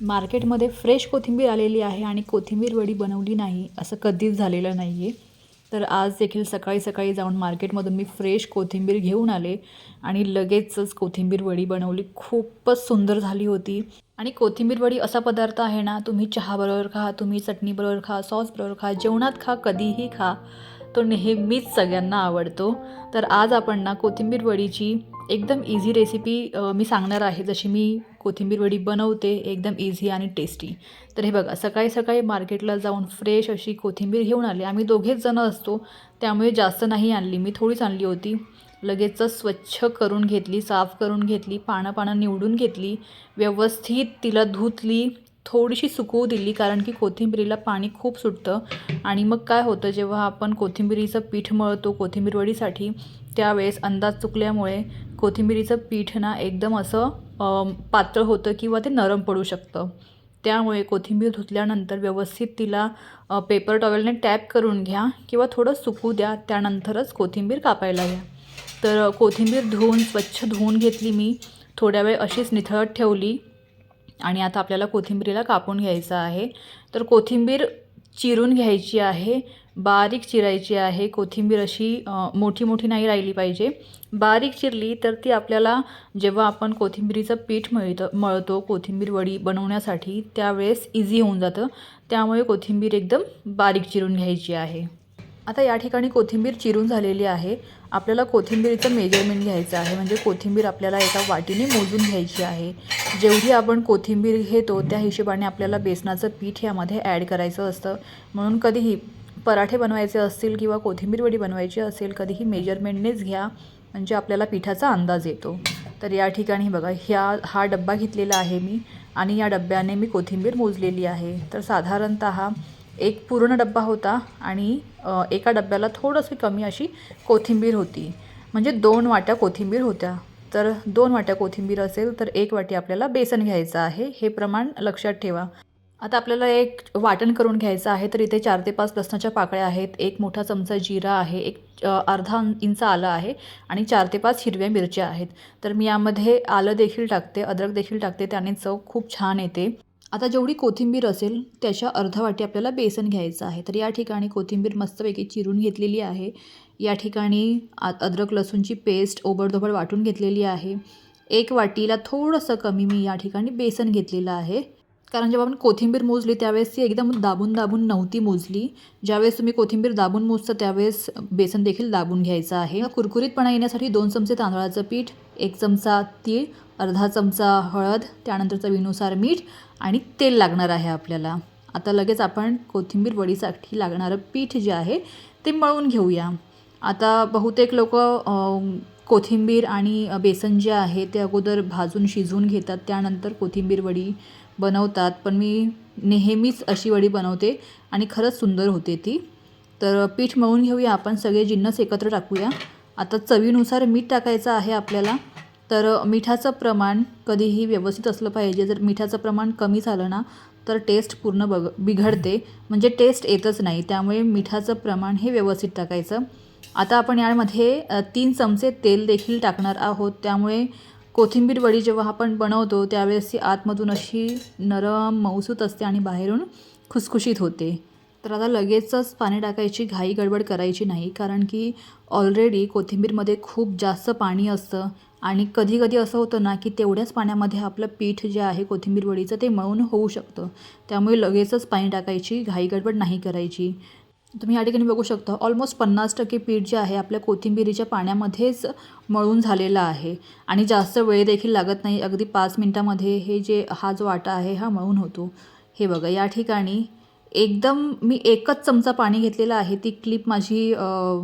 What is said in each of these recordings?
मार्केटमध्ये फ्रेश कोथिंबीर आलेली आहे आणि कोथिंबीर वडी बनवली नाही असं कधीच झालेलं नाही आहे तर आज देखील सकाळी सकाळी जाऊन मार्केटमधून मी फ्रेश कोथिंबीर घेऊन आले आणि लगेचच कोथिंबीर वडी बनवली. खूपच सुंदर झाली होती. आणि कोथिंबीर वडी असा पदार्थ आहे ना तुम्ही चहाबरोबर खा तुम्ही चटणीबरोबर खा सॉसबरोबर खा जेवणात खा कधीही खा तो नेहमीच सगळ्यांना आवडतो. तर आज आपण ना कोथिंबीर वडीची एकदम इझी रेसिपी मी सांगणार आहे. जशी मी कोथिंबीर वडी बनवते एकदम इझी आणि टेस्टी तर हे बघा सकाळी सकाळी मार्केटला जाऊन फ्रेश अशी कोथिंबीर घेऊन आली. आम्ही दोघेच जण असतो त्यामुळे जास्त नाही आणली. मी थोडीच आणली होती. लगेचच स्वच्छ करून घेतली साफ करून घेतली पानं पानं निवडून घेतली. व्यवस्थित तिला धुतली थोडीशी सुकवू दिली कारण की कोथिंबिरीला पाणी खूप सुटतं. आणि मग काय होतं जेव्हा आपण कोथिंबिरीचं पीठ मळतो कोथिंबीर वडीसाठी त्यावेळेस अंदाज चुकल्यामुळे कोथिंबिरीचं पीठ ना एकदम असं पातळ होतं किंवा ते नरम पडू शकतं. त्यामुळे कोथिंबीर धुतल्यानंतर व्यवस्थित तिला पेपर टॉवेलने टॅप करून घ्या किंवा थोडं सुकू द्या त्यानंतरच कोथिंबीर कापायला घ्या. तर कोथिंबीर धुवून स्वच्छ धुवून घेतली मी. थोड्या वेळ अशीच निथळत ठेवली. आणि आता आपल्याला कोथिंबीरीला कापून घ्यायचं आहे. तर कोथिंबीर चिरून घ्यायची आहे बारीक चिरायची आहे. कोथिंबीर अशी मोठी मोठी नाही राहिली पाहिजे. बारीक चिरली तर ती आपल्याला जेव्हा आपण कोथिंबीरीचं पीठ मिळतं मळतो कोथिंबीर वडी बनवण्यासाठी त्यावेळेस इझी होऊन जातं. त्यामुळे कोथिंबीर एकदम बारीक चिरून घ्यायची आहे. आता या ठिकाणी कोथिंबीर चिरून झालेली आहे. आपल्याला कोथिंबीरीचं मेजरमेंट घ्यायचं आहे. म्हणजे कोथिंबीर आपल्याला एका वाटीने मोजून घ्यायची आहे. जेवढी आपण कोथिंबीर घेतो त्या हिशोबाने आपल्याला बेसनाचं पीठ यामध्ये ॲड करायचं असतं. म्हणून कधीही पराठे बनवायचे असतील किंवा कोथिंबीर वडी बनवायची असेल कधीही मेजरमेंटनेच घ्या. म्हणजे आपल्याला पिठाचा अंदाज येतो. तर या ठिकाणी बघा ह्या हा डब्बा घेतलेला आहे मी. आणि या डब्याने मी कोथिंबीर मोजलेली आहे. तर साधारणतः एक पूर्ण डब्बा होता आणि एका डब्याला थोडंसं कमी अशी कोथिंबीर होती. म्हणजे दोन वाट्या कोथिंबीर होत्या. तर दोन वाट्या कोथिंबीर असेल तर एक वाटी आपल्याला बेसन घ्यायचं आहे. हे प्रमाण लक्षात ठेवा. आता आपल्याला एक वाटण करून घ्यायचं आहे तर इथे चार ते पाच लसणाच्या पाकळ्या आहेत. एक मोठा चमचा जिरा आहे. एक अर्धा इंच आलं आहे आणि चार ते पाच हिरव्या मिरच्या आहेत. तर मी यामध्ये आलं देखील टाकते अद्रक देखील टाकते. त्याने चव खूप छान येते. आता जेवढी कोथिंबीर असेल त्याच्या अर्धा वाटी आपल्याला बेसन घ्यायचं आहे. तर या ठिकाणी कोथिंबीर मस्तपैकी चिरून घेतलेली आहे. या ठिकाणी आ अद्रक लसूणची पेस्ट ओबडधोबड वाटून घेतलेली आहे. एक वाटीला थोडंसं कमी मी या ठिकाणी बेसन घेतलेलं आहे. कारण जेव्हा आपण कोथिंबीर मोजली त्यावेळेस ती एकदम दाबून दाबून नव्हती मोजली. ज्यावेळेस तुम्ही कोथिंबीर दाबून मोजता त्यावेळेस बेसन देखील दाबून घ्यायचं आहे. कुरकुरीतपणा येण्यासाठी दोन चमचे तांदळाचं पीठ एक चमचा तीळ अर्धा चमचा हळद त्यानंतर चवीनुसार मीठ आणि तेल लागणार आहे आपल्याला. आता लगेच आपण कोथिंबीर वडीसाठी लागणारं पीठ जे आहे ते मळून घेऊया. आता बहुतेक लोक कोथिंबीर आणि बेसन जे आहे ते अगोदर भाजून शिजवून घेतात त्यानंतर कोथिंबीर वडी बनवतात. पण मी नेहमीच अशी वडी बनवते आणि खरंच सुंदर होते ती. तर पीठ मळून घेऊया आपण सगळे जिन्नस एकत्र टाकूया. आता चवीनुसार मीठ टाकायचं आहे आपल्याला. तर मिठाचं प्रमाण कधीही व्यवस्थित असलं पाहिजे. जर मिठाचं प्रमाण कमी झालं ना तर टेस्ट पूर्ण बघ बिघडते. म्हणजे टेस्ट येतच नाही. त्यामुळे मिठाचं प्रमाण हे व्यवस्थित टाकायचं. आता आपण यामध्ये तीन चमचे तेल देखील टाकणार आहोत. त्यामुळे कोथिंबीर वडी जेव्हा आपण बनवतो त्यावेळेस ती आतमधून अशी नरम मऊसूत असते आणि बाहेरून खुसखुशीत होते. तर आता लगेचच पाणी टाकायची घाई गडबड करायची नाही. कारण की ऑलरेडी कोथिंबीरमध्ये खूप जास्त पाणी असतं. आणि कधी कधी असं होतं ना की तेवढ्याच पाण्यामध्ये आपलं पीठ जे आहे कोथिंबीर वडीचं ते मळून होऊ शकतं. त्यामुळे लगेचच पाणी टाकायची घाई गडबड नाही करायची. तुम्ही या ठिकाणी बघू शकता ऑलमोस्ट पन्नास टक्के पीठ जे आहे आपल्या कोथिंबिरीच्या पाण्यामध्येच मळून झालेलं आहे. आणि जास्त वेळ देखील लागत नाही अगदी पाच मिनटामध्ये हे जे हा जो आटा आहे हा मळून होतो. हे बघा या ठिकाणी एकदम मी एकच चमचा पाणी घेतलेलं आहे ती क्लिप माझी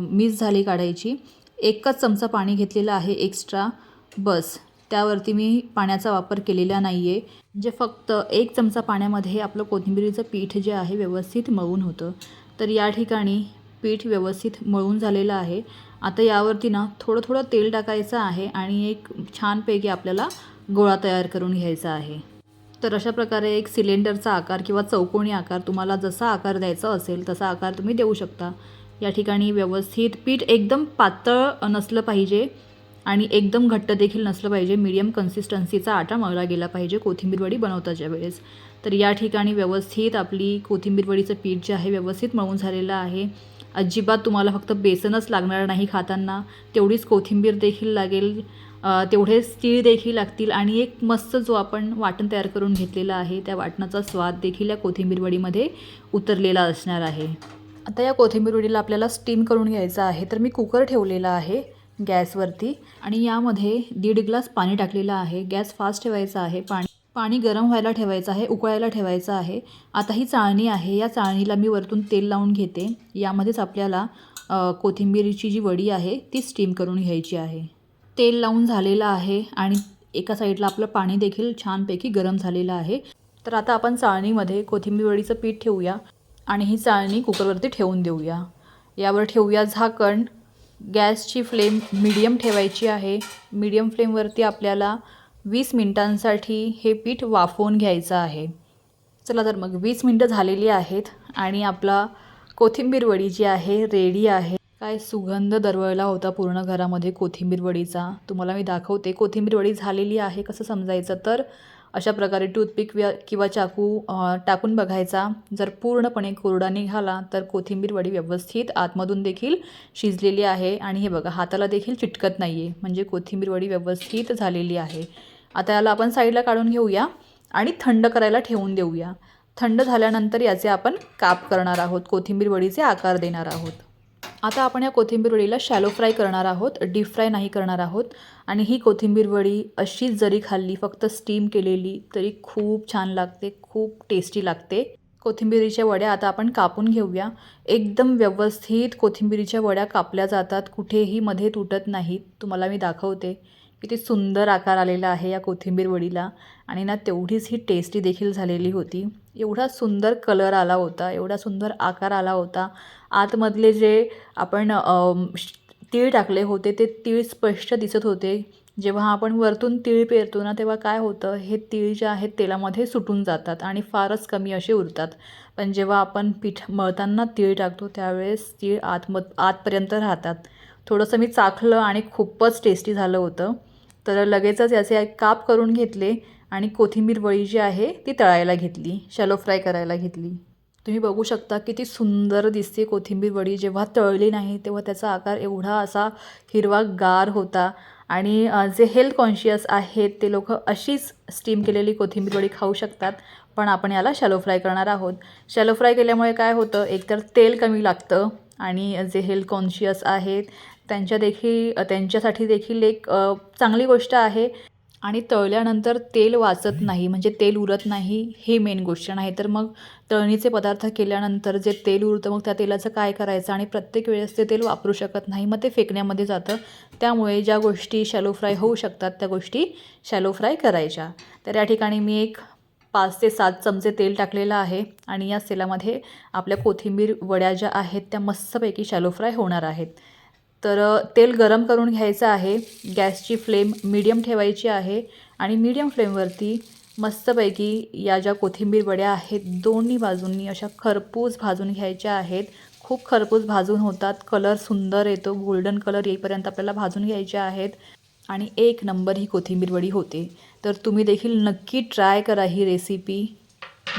मिस झाली काढायची. एकच चमचा पाणी घेतलेलं आहे एक्स्ट्रा. बस त्यावरती मी पाण्याचा वापर केलेला नाही आहे म्हणजे फक्त एक चमचा पाण्यामध्ये आपलं कोथिंबिरीचं पीठ जे आहे व्यवस्थित मळून होतं. तर या ठिकाणी पीठ व्यवस्थित मळून झालेलं आहे. आता यावरती ना थोडं थोडं तेल टाकायचं आहे आणि एक छानपैकी आपल्याला गोळा तयार करून घ्यायचा आहे. तर अशा प्रकारे एक सिलेंडरचा आकार किंवा चौकोनी आकार तुम्हाला जसा आकार द्यायचा असेल तसा आकार तुम्ही देऊ शकता. या ठिकाणी व्यवस्थित पीठ एकदम पातळ नसलं पाहिजे. आणि एकदम घट्ट देखील नसलं पाहिजे. मीडियम कन्सिस्टन्सीचा आटा मळला गेला पाहिजे. कोथिंबीर वडी बनवताच्या वेळेस तर या ठिकाणी व्यवस्थित आपली कोथिंबीर वडीचं पीठ जे आहे व्यवस्थित मळून झालेलं आहे. अजिबात तुम्हाला फक्त बेसनच लागणार नाही खाताना. तेवढीच कोथिंबीर देखील लागेल. तेवढेच तीळ देखील लागतील. आणि एक मस्त जो आपण वाटण तयार करून घेतलेला आहे त्या वाटणाचा स्वाद देखील या कोथिंबीर वडीमध्ये उतरलेला असणार आहे. आता या कोथिंबीर वडीला आपल्याला स्टीम करून घ्यायचं आहे. तर मी कुकर ठेवलेला आहे. गॅसवरती आणि यामध्ये दीड ग्लास पाणी टाकलेलं आहे. गॅस फास्ट ठेवायचा आहे. पाणी पाणी गरम व्हायला ठेवायचं आहे उकळायला ठेवायचं आहे. आता ही चाळणी आहे. या चाळणीला मी वरतून तेल लावून घेते. यामध्येच आपल्याला कोथिंबीरीची जी वडी आहे ती स्टीम करून घ्यायची आहे. तेल लावून झालेलं आहे आणि एका साईडला आपलं पाणी देखील छानपैकी गरम झालेलं आहे. तर आता आपण चाळणीमध्ये कोथिंबीर वडीचं पीठ ठेवूया आणि ही चाळणी कुकरवरती ठेवून देऊया. यावर ठेवूया झाकण. गॅसची फ्लेम मीडियम ठेवायची आहे. मीडियम फ्लेमवरती आपल्याला वीस मिनटांसाठी हे पीठ वाफवून घ्यायचं आहे. चला तर मग वीस मिनटं झालेली आहेत आणि आपला कोथिंबीर वडी जी आहे रेडी आहे. काय सुगंध दरवळला होता पूर्ण घरामध्ये कोथिंबीर वडीचा. तुम्हाला मी दाखवते. कोथिंबीर वडी झालेली आहे कसं समजायचं तर अशा प्रकारे टूथपिक किंवा चाकू टाकून बघायचा. जर पूर्णपणे कोरडा निघाला तर कोथिंबीर वडी व्यवस्थित आतमधून देखील शिजलेली आहे. आणि हे बघा हाताला देखील चिटकत नाही आहे म्हणजे कोथिंबीर वडी व्यवस्थित झालेली आहे. आता याला आपण साईडला काढून घेऊया आणि थंड करायला ठेवून देऊया. थंड झाल्यानंतर याचे आपण काप करणार आहोत. कोथिंबीर वडीचे आकार देणार आहोत. आता आपण या कोथिंबीर वडीला शॅलो फ्राय करणार आहोत डीप फ्राय नाही करणार आहोत. आणि ही कोथिंबीर वडी अशीच जरी खाल्ली फक्त स्टीम केलेली तरी खूप छान लागते खूप टेस्टी लागते. कोथिंबिरीच्या वड्या आता आपण कापून घेऊया. एकदम व्यवस्थित कोथिंबिरीच्या वड्या कापल्या जातात कुठेही मध्ये तुटत नाहीत. तुम्हाला मी दाखवते. किती सुंदर आकार आलेला आहे या कोथिंबीर वडीला. आणि ना तेवढीच ही टेस्टी देखील झालेली होती. एवढा सुंदर कलर आला होता एवढा सुंदर आकार आला होता. आतमधले जे आपण तीळ टाकले होते ते तीळ स्पष्ट दिसत होते. जेव्हा आपण वरतून तीळ पेरतो ना तेव्हा काय होतं? हे तीळ जे आहेत तेलामध्ये सुटून जातात आणि फारच कमी असे उरतात. पण जेव्हा आपण पीठ मळताना तीळ टाकतो त्यावेळेस तीळ आतम आतपर्यंत राहतात. थोडंसं मी चाखलं आणि खूपच टेस्टी झालं होतं. तर लगेचच याचे काप करून घेतले आणि कोथिंबीर वळी जी आहे ती तळायला घेतली शॅलो फ्राय करायला घेतली. तुम्ही बघू शकता किती सुंदर दिसते कोथिंबीर वडी. जेव्हा तळली नाही तेव्हा त्याचा आकार एवढा असा हिरवा गार होता आणि जे हेल्थ कॉन्शियस आहेत ते लोक अशीच स्टीम केलेली कोथिंबीर वडी खाऊ शकतात पण आपण याला शॅलो फ्राय करणार आहोत. शॅलो फ्राय केल्यामुळे काय होतं? एकतर तेल कमी लागतं आणि जे हेल्थ कॉन्शियस आहेत त्यांच्या देखील त्यांच्यासाठी देखील एक चांगली गोष्ट आहे. आणि तळल्यानंतर तेल वाचत नाही म्हणजे तेल उरत नाही हे मेन गोष्ट. नाही तर मग तळणीचे पदार्थ केल्यानंतर जे तेल उरतं मग त्या तेलाचं काय करायचं? आणि प्रत्येक वेळेस ते तेल वापरू शकत नाही मग ते फेकण्यामध्ये जातं. त्यामुळे ज्या गोष्टी शॅलो फ्राय होऊ शकतात त्या गोष्टी शॅलो फ्राय करायच्या. तर या ठिकाणी मी एक पाच ते सात चमचे तेल टाकलेलं आहे. आणि या तेलामध्ये आपल्या कोथिंबीर वड्या ज्या आहेत त्या मस्तपैकी शॅलो फ्राय होणार आहेत. तर तेल गरम करून घ्यायचं आहे. गॅसची फ्लेम मीडियम ठेवायची आहे आणि मीडियम फ्लेमवरती मस्तपैकी या ज्या कोथिंबीर वड्या आहेत दोन्ही बाजूंनी अशा खरपूस भाजून घ्यायच्या आहेत. खूप खरपूस भाजून होतात. कलर सुंदर येतो. गोल्डन कलर येईपर्यंत आपल्याला भाजून घ्यायच्या आहेत. आणि एक नंबर ही कोथिंबीर वडी होते. तर तुम्ही देखील नक्की ट्राय करा ही रेसिपी.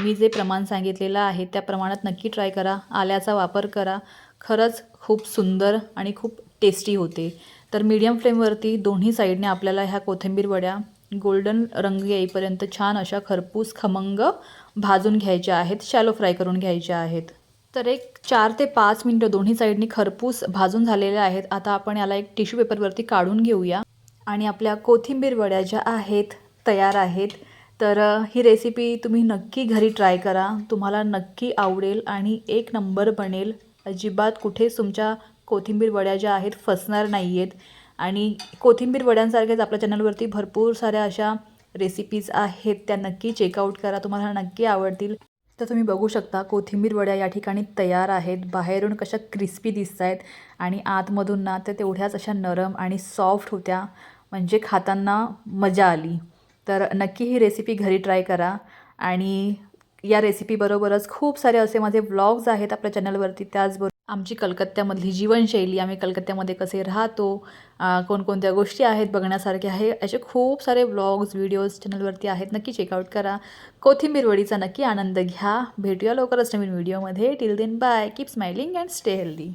मी जे प्रमाण सांगितलेलं आहे त्या प्रमाणात नक्की ट्राय करा. आल्याचा वापर करा. खरंच खूप सुंदर आणि खूप टेस्टी होते. तर मीडियम फ्लेमवरती दोन्ही साईडने आपल्याला ह्या कोथिंबीर वड्या गोल्डन रंग येईपर्यंत छान अशा खरपूस खमंग भाजून घ्यायच्या आहेत शॅलो फ्राय करून घ्यायच्या आहेत. तर एक चार ते पाच मिनटं दोन्ही साईडनी खरपूस भाजून झालेल्या आहेत. आता आपण याला एक टिश्यू पेपरवरती काढून घेऊया. आणि आपल्या कोथिंबीर वड्या ज्या आहेत तयार आहेत. तर ही रेसिपी तुम्ही नक्की घरी ट्राय करा. तुम्हाला नक्की आवडेल आणि एक नंबर बनेल. अजिबात कुठेच तुमच्या कोथिंबीर वड्या ज्या आहेत फसणार नाही आहेत आणि कोथिंबीर वड्यांसारख्याच आपल्या चॅनलवरती भरपूर साऱ्या अशा रेसिपीज आहेत. त्या नक्की चेकआउट करा. तुम्हाला नक्की आवडतील. तर तुम्ही बघू शकता कोथिंबीर वड्या या ठिकाणी तयार आहेत. बाहेरून कशा क्रिस्पी दिसत आहेत आणि आतमधून ना तर तेवढ्याच अशा नरम आणि सॉफ्ट होत्या. म्हणजे खाताना मजा आली. तर नक्की ही रेसिपी घरी ट्राय करा. आणि या रेसिपीबरोबरच खूप सारे असे माझे ब्लॉग्स आहेत आपल्या चॅनलवरती त्याचबरोबर आमची कलकत्त्यामधली जीवनशैली आम्ही कलकत्त्यामध्ये कसे राहतो कोणकोणत्या गोष्टी आहेत बघण्यासारख्या आहे असे खूप सारे ब्लॉग्स व्हिडिओज चॅनलवरती आहेत. नक्की चेकआउट करा. कोथिंबीरवडीचा नक्की आनंद घ्या. भेटूया लवकरच नवीन व्हिडिओमध्ये till then bye keep smiling and stay healthy